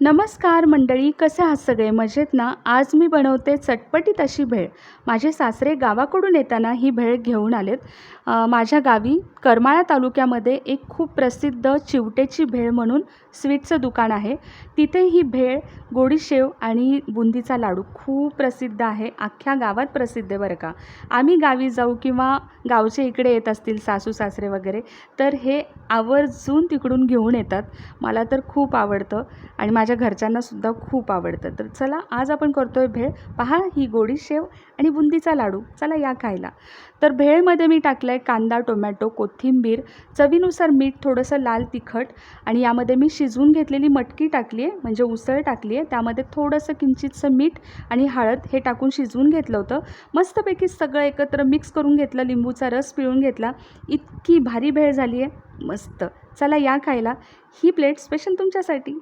नमस्कार मंडळी कसे आहात सगळे? मजेत ना? आज मी बनवते चटपटीत अशी भेळ. माझे सासरे गावाकडून येताना ही भेळ घेऊन आलेत. माझ्या गावी करमाळा तालुक्यामध्ये एक खूप प्रसिद्ध चिवटेची भेळ म्हणून स्वीटचं दुकान आहे. तिथे ही भेळ गोडीशेव आणि बुंदीचा लाडू खूप प्रसिद्ध आहे. अख्ख्या गावात प्रसिद्ध आहे बरं का? आम्ही गावी जाऊ किंवा गावचे इकडे येत असतील सासू सासरे वगैरे तर हे आवर्जून तिकडून घेऊन येतात. मला तर खूप आवडतं. आणि माझ्या माझ्या घरच्यांनासुद्धा खूप आवडतं. तर चला आज आपण करतो आहे भेळ. पहा ही गोडी शेव आणि बुंदीचा लाडू. चला या खायला. तर भेळमध्ये मी टाकलं आहे कांदा टोमॅटो कोथिंबीर चवीनुसार मीठ थोडंसं लाल तिखट आणि यामध्ये मी शिजवून घेतलेली मटकी टाकली आहे म्हणजे उसळ टाकली आहे. त्यामध्ये थोडंसं किंचितसं मीठ आणि हळद हे टाकून शिजवून घेतलं होतं. मस्तपैकी सगळं एकत्र मिक्स करून घेतलं लिंबूचा रस पिळून घेतला. इतकी भारी भेळ झाली आहे. मस्त. चला या खायला. ही प्लेट स्पेशल तुमच्यासाठी.